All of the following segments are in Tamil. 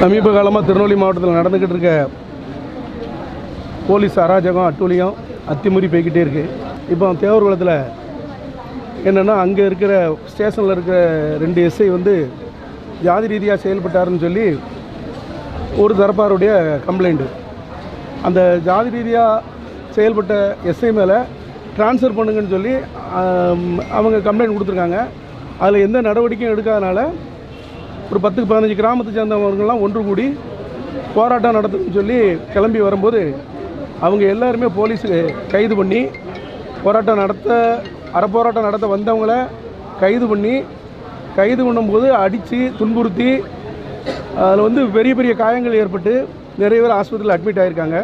சமீப காலமாக திருநெல்வேலி மாவட்டத்தில் நடந்துக்கிட்டு இருக்க போலீஸ் அராஜகம் அட்டூழியம் அத்திமுறி போய்கிட்டே இருக்குது இப்போ தேவர்குளத்தில் என்னென்னா அங்கே இருக்கிற ஸ்டேஷனில் இருக்கிற ரெண்டு எஸ்ஐ வந்து ஜாதி ரீதியாக செயல்பட்டாருன்னு சொல்லி ஒரு தரப்பாருடைய கம்ப்ளைண்ட்டு அந்த ஜாதி ரீதியாக செயல்பட்ட எஸ்ஐ மேலே ட்ரான்ஸ்ஃபர் பண்ணுங்கன்னு சொல்லி அவங்க கம்ப்ளைண்ட் கொடுத்துருக்காங்க. அதில் எந்த நடவடிக்கையும் எடுக்காதனால ஒரு பத்துக்கு பதினஞ்சு கிராமத்தை சேர்ந்தவங்கெல்லாம் ஒன்று கூடி போராட்டம் நடத்துன்னு சொல்லி கிளம்பி வரும்போது அவங்க எல்லாருமே போலீஸு கைது பண்ணி போராட்டம் நடத்த அறப்போராட்டம் நடத்த வந்தவங்கள கைது பண்ணி கைது பண்ணும்போது அடித்து துன்புறுத்தி அதில் வந்து பெரிய பெரிய காயங்கள் ஏற்பட்டு நிறைய பேர் ஆஸ்பத்திரியில் அட்மிட் ஆகியிருக்காங்க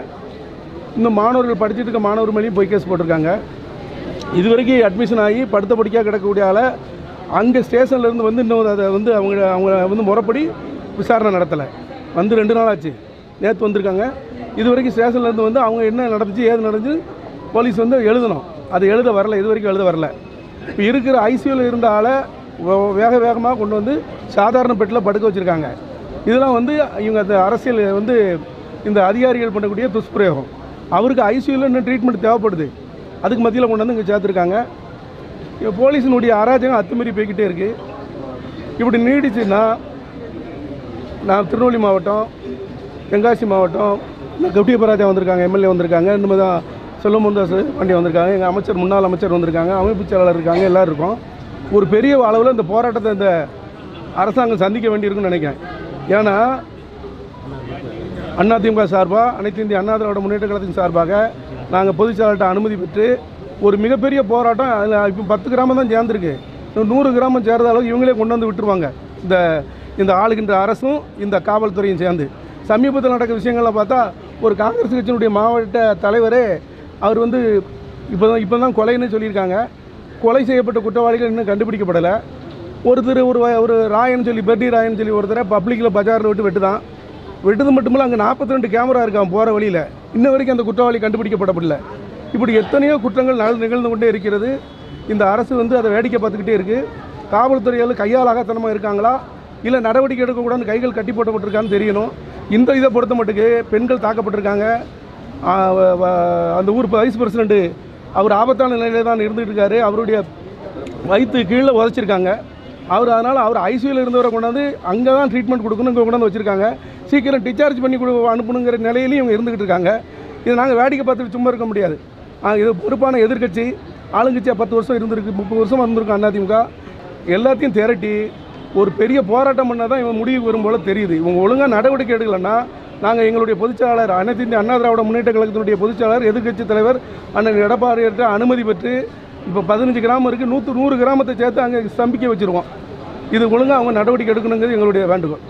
இன்னும் மாணவர்கள் படிச்சுட்டு இருக்க மாணவர் மேலேயும் போய் கேஸ் போட்டிருக்காங்க. இது வரைக்கும் அட்மிஷன் ஆகி படுத்த படிக்காக கிடக்கக்கூடிய ஆளை அங்கே ஸ்டேஷன்லேருந்து வந்து இன்னும் அதை வந்து அவங்க அவங்க வந்து முறைப்படி விசாரணை நடத்தலை. வந்து ரெண்டு நாள் ஆச்சு. நேற்று வந்திருக்காங்க. இது வரைக்கும் ஸ்டேஷன்லேருந்து வந்து அவங்க என்ன நடந்துச்சு ஏது நடந்துச்சு போலீஸ் வந்து எழுதணும். அது எழுத வரல இது வரைக்கும் எழுத வரல. இப்போ இருக்கிற ஐசியூவில் இருந்த ஆளை வேக வேகமாக கொண்டு வந்து சாதாரண பெட்டில் படுக்க வச்சுருக்காங்க. இதெல்லாம் வந்து இவங்க அந்த அரசியல் வந்து இந்த அதிகாரிகள் பண்ணக்கூடிய துஷ்பிரயோகம். அவருக்கு ஐசியூவில் இன்னும் ட்ரீட்மெண்ட் தேவைப்படுது? அதுக்கு மத்தியில் கொண்டு வந்து இங்கே சேர்த்துருக்காங்க. போலீஸினுடைய அராஜகம் அத்துமீறி போய்கிட்டே இருக்குது இப்படி நீடிச்சுன்னா நான் திருநெல்வேலி மாவட்டம் தென்காசி மாவட்டம் கவுட்டியப்பராஜா வந்திருக்காங்க எம்எல்ஏ வந்திருக்காங்க இனிமேல் தான் செல்வமுந்தாஸ் பாண்டி வந்திருக்காங்க எங்கள் அமைச்சர் முன்னாள் அமைச்சர் வந்திருக்காங்க அமைப்பு செயலாளர் இருக்காங்க எல்லோரும் இருக்கோம். ஒரு பெரிய அளவில் இந்த போராட்டத்தை இந்த அரசாங்கம் சந்திக்க வேண்டியிருக்குன்னு நினைக்கிறேன். ஏன்னா அதிமுக சார்பாக அனைத்து இந்திய அண்ணா திராவிட முன்னேற்ற கழகத்தின் சார்பாக நாங்கள் பொதுச்செயலாளர்கிட்ட அனுமதி பெற்று ஒரு மிகப்பெரிய போராட்டம் அதில் இப்போ பத்து கிராமம் தான் சேர்ந்துருக்கு. நூறு கிராமம் சேர்ந்த அளவுக்கு இவங்களே கொண்டு வந்து விட்டுருவாங்க. இந்த இந்த ஆளுகின்ற அரசும் இந்த காவல்துறையும் சேர்ந்து. சமீபத்தில் நடக்கிற விஷயங்களை பார்த்தா ஒரு காங்கிரஸ் கட்சியினுடைய மாவட்ட தலைவரே அவர் வந்து இப்போ தான் இப்போ தான் கொலைன்னு சொல்லியிருக்காங்க. கொலை செய்யப்பட்ட குற்றவாளிகள் இன்னும் கண்டுபிடிக்கப்படலை. ஒருத்தர் ஒரு ஒரு ராயன் சொல்லி பெர்டி ராயன் சொல்லி ஒருத்தரை பப்ளிக்கில் பஜாரில் விட்டு வெட்டுதான். வெட்டது மட்டுமில்ல அங்கே 42 ரெண்டு கேமரா இருக்கான் போகிற வழியில். இன்ன வரைக்கும் அந்த குற்றவாளி கண்டுபிடிக்கப்படப்படல. இப்படி எத்தனையோ குற்றங்கள் நாள் நிகழ்ந்து கொண்டே இருக்கிறது. இந்த அரசு வந்து அதை வேடிக்கை பார்த்துக்கிட்டே இருக்குது காவல்துறையால் கையாளாகத்தனமாக இருக்காங்களா? இல்லை நடவடிக்கை எடுக்கக்கூடாது கைகள் கட்டி போட்டப்பட்டிருக்கான்னு தெரியணும். இந்த இதை பொறுத்த மட்டுக்கு பெண்கள் தாக்கப்பட்டிருக்காங்க. அந்த ஊர் வைஸ் பிரசிடெண்ட்டு அவர் ஆபத்தான நிலையில தான் இருந்துகிட்டு இருக்காரு. அவருடைய வயிற்று கீழே உதச்சிருக்காங்க. அவர் அதனால் அவர் ஐசியூவில் இருந்தவரை கொண்டாந்து அங்கே தான் ட்ரீட்மெண்ட் கொடுக்கணும் இங்கே கொண்டாந்து வச்சுருக்காங்க. சீக்கிரம் டிஸ்சார்ஜ் பண்ணி கொடு அனுப்பணுங்கிற நிலையிலையும் இவங்க இருந்துகிட்டு இருக்காங்க. இதை நாங்கள் வேடிக்கை பார்த்துட்டு சும்மா இருக்க முடியாது. இது பொறுப்பான எதிர்க்கட்சி. ஆளுங்கட்சியாக பத்து வருஷம் இருந்திருக்கு முப்பது வருஷம் வந்திருக்கும் அதிமுக. எல்லாத்தையும் திரட்டி ஒரு பெரிய போராட்டம் பண்ணால் தான் இவன் முடிவுக்கு வரும் போல தெரியுது. இவங்க ஒழுங்காக நடவடிக்கை எடுக்கலைன்னா நாங்கள் எங்களுடைய பொதுச்செயலாளர் அனைத்து இந்திய அண்ணா திராவிட முன்னேற்ற கழகத்தினுடைய பொதுச்செயலாளர் எதிர்க்கட்சி தலைவர் அண்ணன் எடப்பாடியிட்ட அனுமதி பெற்று இப்போ பதினஞ்சு கிராமம் இருக்குது நூற்று நூறு கிராமத்தை சேர்த்து அங்கே ஸ்தம்பிக்க வச்சுருவோம் இது ஒழுங்காக அவங்க நடவடிக்கை எடுக்கணுங்கிறது எங்களுடைய வேண்டுகோள்.